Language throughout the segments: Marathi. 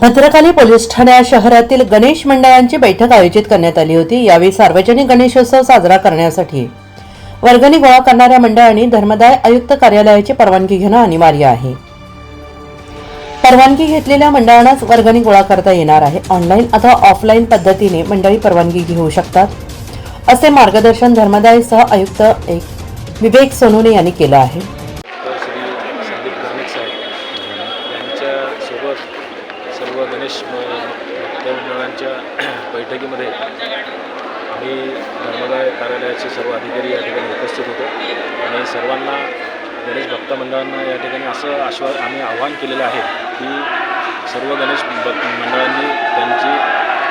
भद्रकाली पोलीस ठाण्या शहरातील गणेश मंडळांची बैठक आयोजित करण्यात आली होती. यावेळी सार्वजनिक गणेशोत्सव साजरा करण्यासाठी वर्गणी गोळा करणाऱ्या मंडळांनी धर्मदाय आयुक्त कार्यालयाची परवानगी घेणं अनिवार्य आहे. परवानगी घेतलेल्या मंडळांनाच वर्गणी गोळा करता येणार आहे. ऑनलाईन अथवा ऑफलाईन पद्धतीने मंडळी परवानगी घेऊ शकतात असे मार्गदर्शन धर्मदाय सह आयुक्त एक विवेक सोनोने यांनी केलं आहे. सर्व गणेश भक्त मंडळांच्या बैठकीमध्ये आम्ही धर्मदाय कार्यालयाचे सर्व अधिकारी या ठिकाणी उपस्थित होतो. आणि सर्वांना गणेश भक्त मंडळांना या ठिकाणी असं आश्वास आम्ही आव्हान केलेलं आहे की सर्व गणेश भक्त मंडळांनी त्यांची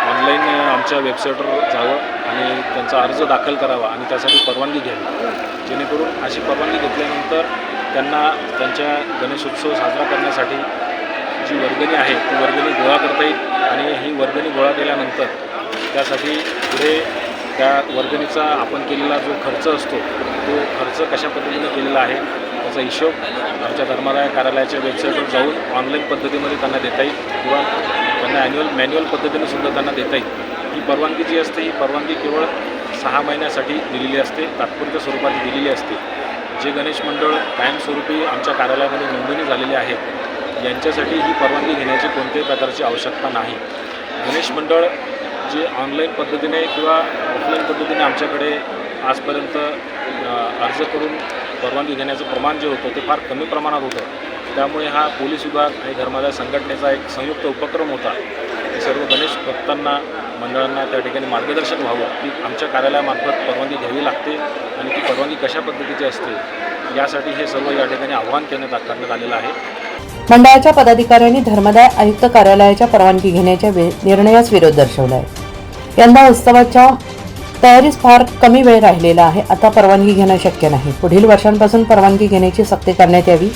ऑनलाईन आमच्या वेबसाईटवर जावं आणि त्यांचा अर्ज दाखल करावा आणि त्यासाठी परवानगी घ्यावी. जेणेकरून अशी परवानगी घेतल्यानंतर त्यांना त्यांच्या गणेशोत्सव साजरा करण्यासाठी जी वर्गणी आहे. ती वर्गणी गोळा करता येईल आणि ही वर्गणी गोळा केल्यानंतर त्यासाठी पुढे त्या वर्गणीचा आपण केलेला जो खर्च असतो तो खर्च कशा पद्धतीने केलेला आहे त्याचा हिशोब आमच्या धर्मादाय कार्यालयाच्या वेबसाईटवर जाऊन ऑनलाईन पद्धतीमध्ये त्यांना देता येईल किंवा त्यांना ॲन्युअल मॅन्युअल पद्धतीने सुद्धा त्यांना देता येईल. ही परवानगी जी असते ही परवानगी केवळ सहा महिन्यासाठी दिलेली असते तात्पुरत्या स्वरूपात दिलेली असते. जे गणेश मंडळ कायमस्वरूपी आमच्या कार्यालयामध्ये नोंदणी झालेले आहेत यांच्यासाठी ही परवानगी घेण्याची कोणत्याही प्रकारची आवश्यकता नाही. गणेश मंडळ जे ऑनलाईन पद्धतीने किंवा ऑफलाईन पद्धतीने आमच्याकडे आजपर्यंत अर्ज करून परवानगी घेण्याचं प्रमाण जे होतं ते फार कमी प्रमाणात होतं. त्यामुळे हा पोलीस विभाग आणि धर्मादाय संघटनेचा एक संयुक्त उपक्रम होता. सर्व गणेश भक्तांना मंडळांना त्या ठिकाणी मार्गदर्शन व्हावं की आमच्या कार्यालयामार्फत परवानगी घ्यावी लागते आणि ती परवानगी कशा पद्धतीची असते यासाठी हे सर्व या ठिकाणी आव्हान करण्यात करण्यात आलेलं आहे. मंडळाच्या पदाधिकाऱ्यांनी धर्मदाय आयुक्त कार्यालयाच्या परवानगी घेण्याच्या वे- निर्णयास विरोध दर्शवलाय. यंदा उत्सवाच्या तयारीस फार कमी वेळ राहिलेला आहे. आता परवानगी घेणं शक्य नाही. पुढील वर्षांपासून परवानगी घेण्याची सक्ती करण्यात यावी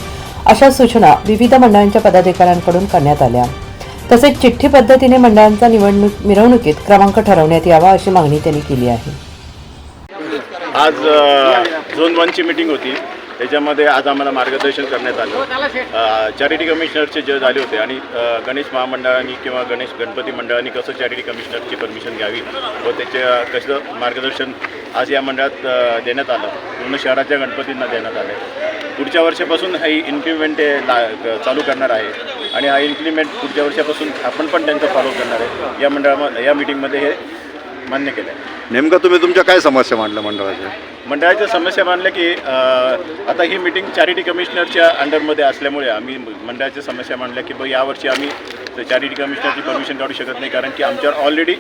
अशा सूचना विविध मंडळांच्या पदाधिकाऱ्यांकडून करण्यात आल्या. तसेच चिठ्ठी पद्धतीने मंडळांचा निवडणूक मिरवणुकीत क्रमांक ठरवण्यात यावा अशी मागणी त्यांनी केली आहे. आज झोन वनची मीटिंग होती. त्याच्यामध्ये आज आम्हाला मार्गदर्शन करण्यात आलं. चॅरिटी कमिशनरचे जे झाले होते आणि गणेश महामंडळांनी किंवा गणेश गणपती मंडळांनी कसं चॅरिटी कमिशनरची परमिशन घ्यावी व त्याचे कसं मार्गदर्शन आज या मंडळात देण्यात आलं. पूर्ण शहराच्या गणपतींना देण्यात आलं पुढच्या वर्षापासून हा ला क- चालू करणार आहे आणि हा इन्क्रिमेंट पुढच्या वर्षापासून आपण पण त्यांचं फॉलो करणार आहे. या मंडळामध्ये या मिटिंगमध्ये हे मान्य केलं आहे नेमकं तुम्ही तुमच्या काय समस्या मांडल्या मंडळाच्या? मंडळाच्या समस्या मानल्या की अ, आता ही मीटिंग चॅरिटी कमिशनरच्या अंडरमध्ये असल्यामुळे आम्ही मंडळाच्या समस्या मांडल्या की बा यावर्षी आम्ही चॅरिटी कमिशनरची परमिशन काढू शकत नाही कारण की आमच्यावर ऑलरेडी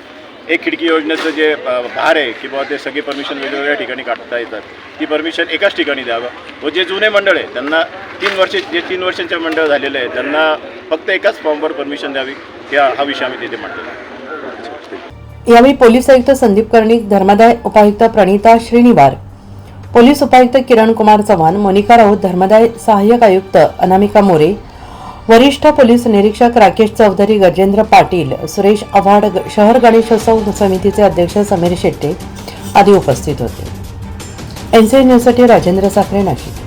एक खिडकी योजनेचं जे अ, भार आहे की बाबा ते सगळे परमिशन वेगवेगळ्या ठिकाणी काढता येतात. ती परमिशन एकाच ठिकाणी द्यावं. व जे जुने मंडळ आहे त्यांना तीन वर्षे जे तीन वर्षांचे मंडळ झालेले आहे त्यांना फक्त एकाच फॉर्मवर परमिशन द्यावी या हा विषय आम्ही तिथे मांडलेला आहे. यावेळी पोलीस आयुक्त संदीप कर्णिक धर्मदाय उपायुक्त प्रणिता श्रीनिवार पोलीस उपायुक्त किरण कुमार चव्हाण मोनिका राऊत धर्मदाय सहाय्यक आयुक्त अनामिका मोरे वरिष्ठ पोलीस निरीक्षक राकेश चौधरी गजेंद्र पाटील सुरेश आव्हाड ग- शहर गणेशोत्सव समितीचे अध्यक्ष समीर शेट्टे आदी उपस्थित होते. एनसीएन न्यूजसाठी राजेंद्र साखरे नाशिक.